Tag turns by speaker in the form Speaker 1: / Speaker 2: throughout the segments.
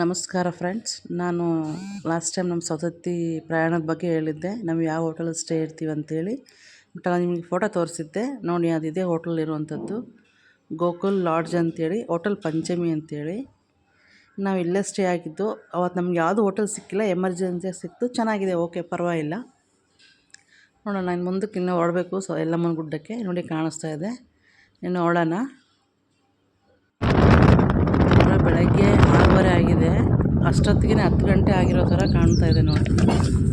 Speaker 1: ನಮಸ್ಕಾರ ಫ್ರೆಂಡ್ಸ್ ನಾನು last time ನಮ್ಮ ಸೌತತ್ತಿ ಪ್ರಯಾಣದ ಬಗ್ಗೆ ಹೇಳಿದ್ದೆ. ನಾವು ಯಾವ ಹೋಟೆಲಲ್ಲಿ ಸ್ಟೇ ಇರ್ತೀವಿ ಅಂತೇಳಿ. ಬಟ್ ನಾನು ನಿಮಗೆ ಫೋಟೋ ತೋರಿಸಿದ್ದೆ. ನೋಡಿ ಅದಿದೆ ಹೋಟೆಲ್ ಇರುವಂಥದ್ದು ಗೋಕುಲ್ ಲಾಡ್ಜ್ ಅಂತೇಳಿ ಹೋಟೆಲ್ ಪಂಚಮಿ ಅಂತೇಳಿ. ನಾವು ಇಲ್ಲೇ ಸ್ಟೇ ಆಗಿದ್ದು ಅವತ್ತು ನಮ್ಗೆ ಯಾವುದು ಹೋಟೆಲ್ ಸಿಕ್ಕಿಲ್ಲ ಎಮರ್ಜೆನ್ಸಿ ಸಿಕ್ತು, ಚೆನ್ನಾಗಿದೆ ಓಕೆ ಪರವಾಗಿಲ್ಲ. ನೋಡೋಣ, ನಾನು ಮುಂದಕ್ಕೆ ಇನ್ನೂ ಹೊರಡಬೇಕು ಸೊ ಎಲ್ಲಮ್ಮನ ಗುಡ್ಡಕ್ಕೆ. ನೋಡಿ, ಕಾಣಿಸ್ತಾ ಇದೆ. ಇನ್ನು ಓಡೋಣ. ಬೆಳಗ್ಗೆ ಆರೂವರೆ ಆಗಿದೆ. ಅಷ್ಟೊತ್ತಿಗೆ ಹತ್ತು ಗಂಟೆ ಆಗಿರೋ ಥರ ಕಾಣ್ತಾ ಇದೆ ನೋಡಿ.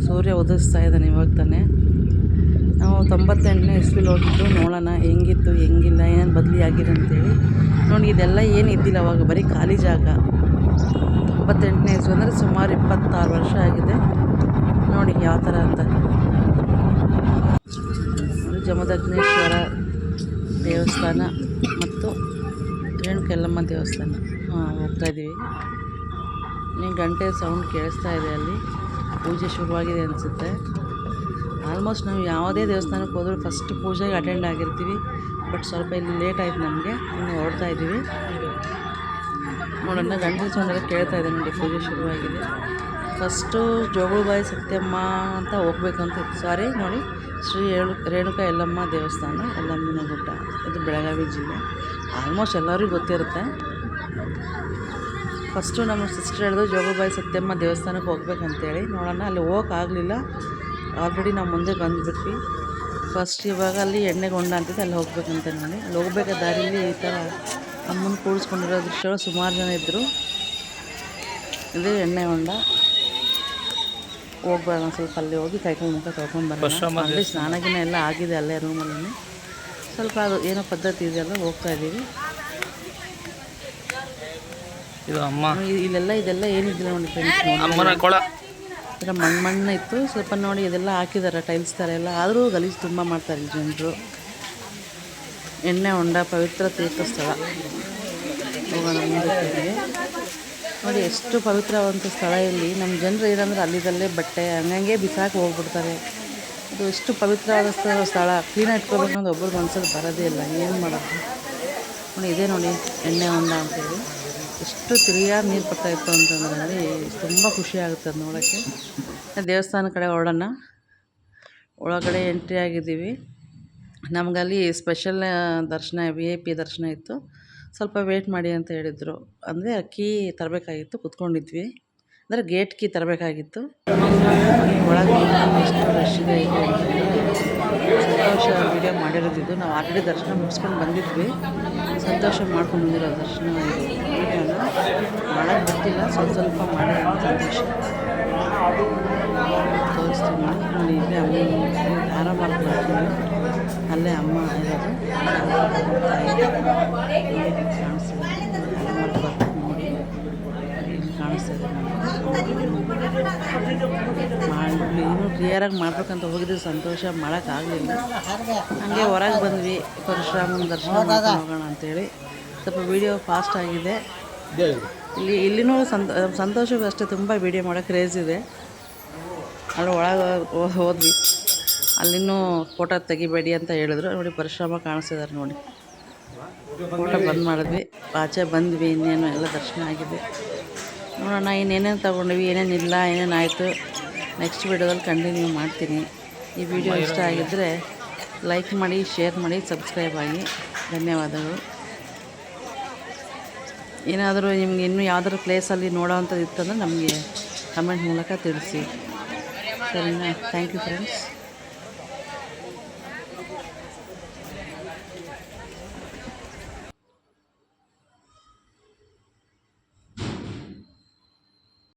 Speaker 1: ಸೂರ್ಯ ಉದಿಸ್ತಾ ಇದ್ದಾನೆ ಇವಾಗ ತಾನೆ. ನಾವು ತೊಂಬತ್ತೆಂಟನೇ ಇಸ್ವಿಲಿ ಹೋಗಿದ್ದು, ನೋಡೋಣ ಹೆಂಗಿತ್ತು, ಹೆಂಗಿಲ್ಲ, ಏನೇನು ಬದಲಿ ಆಗಿದೆ ಅಂತೇಳಿ. ನೋಡಿ, ಇದೆಲ್ಲ ಏನು ಇದ್ದಿಲ್ಲ ಅವಾಗ, ಬರೀ ಖಾಲಿ ಜಾಗ. ತೊಂಬತ್ತೆಂಟನೇ ಇಸ್ವಿ ಅಂದರೆ ಸುಮಾರು ಇಪ್ಪತ್ತಾರು ವರ್ಷ ಆಗಿದೆ. ನೋಡಿ, ಯಾವ ಥರ ಅಂತ. ಜಮದಗ್ನೇಶ್ವರ ದೇವಸ್ಥಾನ ಮತ್ತು ರೇಣುಕೆಲ್ಲಮ್ಮ ದೇವಸ್ಥಾನ. ಹಾಂ ಹೋಗ್ತಾಯಿದ್ದೀವಿ ನೀವು ಗಂಟೆ ಸೌಂಡ್ ಕೇಳಿಸ್ತಾ ಇದೆ ಅಲ್ಲಿ. ಪೂಜೆ ಶುರುವಾಗಿದೆ ಅನಿಸುತ್ತೆ. ಆಲ್ಮೋಸ್ಟ್ ನಾವು ಯಾವುದೇ ದೇವಸ್ಥಾನಕ್ಕೆ ಹೋದರೂ ಫಸ್ಟ್ ಪೂಜೆಗೆ ಅಟೆಂಡ್ ಆಗಿರ್ತೀವಿ. ಬಟ್ ಸ್ವಲ್ಪ ಇಲ್ಲಿ ಲೇಟ್ ಆಯಿತು ನಮಗೆ. ಇನ್ನು ಹೊರಡ್ತಾ ಇದ್ದೀವಿ ನೋಡೋಣ, ಗಂಟೆ ಸೌಂಡ್ ಎಲ್ಲ ಕೇಳ್ತಾ ಇದೆ ನೋಡಿ ಪೂಜೆ ಶುರುವಾಗಿದೆ. ಫಸ್ಟು ಜೋಗುಳಬಾಯಿ ಸತ್ಯಮ್ಮ ಅಂತ ಹೋಗ್ಬೇಕಂತ ಸಾರಿ ನೋಡಿ. ಶ್ರೀ ಏಳು ರೇಣುಕಾ ಯಲ್ಲಮ್ಮ ದೇವಸ್ಥಾನ, ಯಲ್ಲಮ್ಮನ ಗುಡ್ಡ. ಇದು ಬೆಳಗಾವಿ ಜಿಲ್ಲೆ. ಆಲ್ಮೋಸ್ಟ್ ಎಲ್ಲರಿಗೂ ಗೊತ್ತಿರುತ್ತೆ. ಫಸ್ಟು ನಮ್ಮ ಸಿಸ್ಟರ್ ಹೇಳಿದ್ರು, ಜೋಗುಬಾಯಿ ಸತ್ಯಮ್ಮ ದೇವಸ್ಥಾನಕ್ಕೆ ಹೋಗ್ಬೇಕಂತೇಳಿ. ನೋಡೋಣ, ಅಲ್ಲಿ ಹೋಗೋಕ್ಕಾಗಲಿಲ್ಲ ಆಲ್ರೆಡಿ ನಾವು ಮುಂದೆ ಬಂದುಬಿಟ್ವಿ. ಫಸ್ಟ್ ಇವಾಗ ಅಲ್ಲಿ ಎಣ್ಣೆಗೊಂಡ ಅಂತಿದ್ದೆ ಅಲ್ಲಿ ಹೋಗ್ಬೇಕಂತ ನೋಡಿ ಅಲ್ಲಿ ಹೋಗ್ಬೇಕಾದ ದಾರಿಯಲ್ಲಿ ಈ ಥರ ಅಮ್ಮನ ಕೂಡಿಸ್ಕೊಂಡಿರೋ ದೃಶ್ಯಗಳು ಸುಮಾರು ಜನ ಇದ್ದರು ಇದು ಎಣ್ಣೆ ಹೊಂಡ ಹೋಗ್ಬಾರ ಸ್ವಲ್ಪ ಅಲ್ಲಿ ಹೋಗಿ ಕೈಕೊಂಡು ಮುಖ ತೊಳ್ಕೊಂಡು ಬರೋಣ. ಅಲ್ಲಿ ಸ್ನಾನಗಿನ ಎಲ್ಲ ಆಗಿದೆ ಅಲ್ಲೇ ರೂಮಲ್ಲಿ. ಸ್ವಲ್ಪ ಅದು ಏನೋ ಪದ್ಧತಿ ಇದೆಯಲ್ಲ ಹೋಗ್ತಾ ಇದ್ದೀವಿ.
Speaker 2: ಇದು ಅಮ್ಮ.
Speaker 1: ಇಲ್ಲೆಲ್ಲ ಇದೆಲ್ಲ ಏನಿದ್ದಿಲ್ಲ ನೋಡಿ ಫ್ರೆಂಡ್ಸ್ ಇದರ ಮಣ್ಣು ಮಣ್ಣು ಇತ್ತು ಸ್ವಲ್ಪ ನೋಡಿ ಇದೆಲ್ಲ ಹಾಕಿದ್ದಾರೆ ಟೈಲ್ಸ್ ಥರ ಎಲ್ಲ. ಆದರೂ ಗಲೀಜು ತುಂಬ ಮಾಡ್ತಾರೆ ಇಲ್ಲಿ ಜನರು. ಎಣ್ಣೆ ಹೊಂಡ ಪವಿತ್ರ ತೀರ್ಥಸ್ಥಳ. ಹೋಗೋಣ ಮುಂದಕ್ಕೆ ನೋಡಿ, ಎಷ್ಟು ಪವಿತ್ರವಾದಂಥ ಸ್ಥಳ ಇಲ್ಲಿ. ನಮ್ಮ ಜನರು ಏನಂದ್ರೆ ಅಲ್ಲಿದಲ್ಲೇ ಬಟ್ಟೆ, ಹಂಗಂಗೆ ಬಿಸಾಕಿ ಹೋಗ್ಬಿಡ್ತಾರೆ. ಇದು ಎಷ್ಟು ಪವಿತ್ರವಾದ ಸ್ಥಳ. ಕ್ಲೀನಾಗಿ ಇಟ್ಕೋಬೇಕು ಅನ್ನೋದು ಒಬ್ಬರು ಮನ್ಸಲ್ಲಿ ಬರೋದೇ ಇಲ್ಲ. ಏನು ಮಾಡೋದು? ನೋಡಿ, ಇದೇ ನೋಡಿ, ಎಣ್ಣೆ ಹೊಂಡ ಅಂತೇಳಿ. ಎಷ್ಟು ತಿರುಗಿಯಾಗಿ ನೀರು ಬರ್ತಾಯಿತ್ತು ಅಂತಂದ್ರೆ ತುಂಬ ಖುಷಿ ಆಗುತ್ತೆ ಅದು ನೋಡೋಕ್ಕೆ. ದೇವಸ್ಥಾನ ಕಡೆ ಹೊರಡೋಣ. ಒಳಗಡೆ ಎಂಟ್ರಿ ಆಗಿದ್ದೀವಿ. ನಮಗಲ್ಲಿ ಸ್ಪೆಷಲ್ ದರ್ಶನ, ವಿ ಐ ಪಿ ದರ್ಶನ ಇತ್ತು. ಸ್ವಲ್ಪ ವೇಟ್ ಮಾಡಿ ಅಂತ ಹೇಳಿದರು. ಅಂದರೆ ಅಕ್ಕಿ ತರಬೇಕಾಗಿತ್ತು, ಕುತ್ಕೊಂಡಿದ್ವಿ. ಅಂದರೆ ಗೇಟ್ ಕೀ ತರಬೇಕಾಗಿತ್ತು. ಒಳಗೆ ಎಷ್ಟು ರಶ್ ಇದೆ ಸಂತೋಷ ವೀಡಿಯೋ ಮಾಡಿರೋದಿದ್ದು. ನಾವು ಆಲ್ರೆಡಿ ದರ್ಶನ ಮುಗಿಸ್ಕೊಂಡು ಬಂದಿದ್ವಿ. ಸಂತೋಷ ಮಾಡ್ಕೊಂಡು ಬಂದಿರೋ ದರ್ಶನ ವೀಡಿಯೋನ ಮಾಡೋಕ್ಕೆ ಬರ್ತಿಲ್ಲ ಸ್ವಲ್ಪ ಸ್ವಲ್ಪ ಮಾಡಿ ಸಂತೋಷ. ತೋರಿಸ್ತೀನಿ. ನೋಡಿ ಇಲ್ಲೇ ಅಮ್ಮ ಆರಾಮಾಗಿ ಬರ್ತೀವಿ ಅಲ್ಲೇ ಅಮ್ಮ ಕಾಣಿಸ್ತಿದೆ ಮಾಡಿ ಇನ್ನೂ ಕ್ಲಿಯರಾಗಿ ಮಾಡ್ಬೇಕಂತ ಹೋಗಿದ್ವಿ. ಸಂತೋಷ ಮಾಡೋಕ್ಕಾಗಲಿಲ್ಲ ಹಂಗೆ ಹೊರಗೆ ಬಂದ್ವಿ. ಪರಶುರಾಮನ ದರ್ಶನ ಹೋಗೋಣ ಅಂತೇಳಿ. ಸ್ವಲ್ಪ ವೀಡಿಯೋ ಫಾಸ್ಟ್ ಆಗಿದೆ. ಇಲ್ಲಿ ಇಲ್ಲಿನೂ ಸಂತ ಸಂತೋಷಕ್ಕೂ ಅಷ್ಟೇ. ತುಂಬ ವೀಡಿಯೋ ಮಾಡೋ ಕ್ರೇಜ್ ಇದೆ. ಅಲ್ಲಿ ಒಳಗೆ ಹೋದ್ವಿ. ಅಲ್ಲಿನೂ ಫೋಟೋ ತೆಗಿಬೇಡಿ ಅಂತ ಹೇಳಿದ್ರು. ನೋಡಿ, ಪರಿಶ್ರಮ ಕಾಣಿಸ್ತಿದ್ದಾರೆ ನೋಡಿ. ಫೋಟೋ ಬಂದ್ ಮಾಡಿದ್ವಿ. ಆಚೆ ಬಂದ್ವಿ, ಇನ್ನೇನು ಎಲ್ಲ ದರ್ಶನ ಆಗಿದೆ. ನೋಡೋಣ, ಇನ್ನೇನೇನು ತೊಗೊಂಡ್ವಿ ಏನೇನಿಲ್ಲ ಏನೇನಾಯಿತು ನೆಕ್ಸ್ಟ್ ವೀಡಿಯೋದಲ್ಲಿ ಕಂಟಿನ್ಯೂ ಮಾಡ್ತೀನಿ. ಈ ವಿಡಿಯೋ ಇಷ್ಟ ಆಗಿದ್ದರೆ ಲೈಕ್ ಮಾಡಿ, ಶೇರ್ ಮಾಡಿ, ಸಬ್ಸ್ಕ್ರೈಬ್ ಆಗಿ. ಧನ್ಯವಾದಗಳು. ಏನಾದರೂ ನಿಮ್ಗೆ ಇನ್ನೂ ಯಾವ್ದಾದ್ರು ಪ್ಲೇಸಲ್ಲಿ ನೋಡೋವಂಥದ್ದು ಇತ್ತಂದ್ರೆ ನಮಗೆ ಕಮೆಂಟ್ ಮೂಲಕ ತಿಳಿಸಿ. ಸರಿನಾ? Thank you friends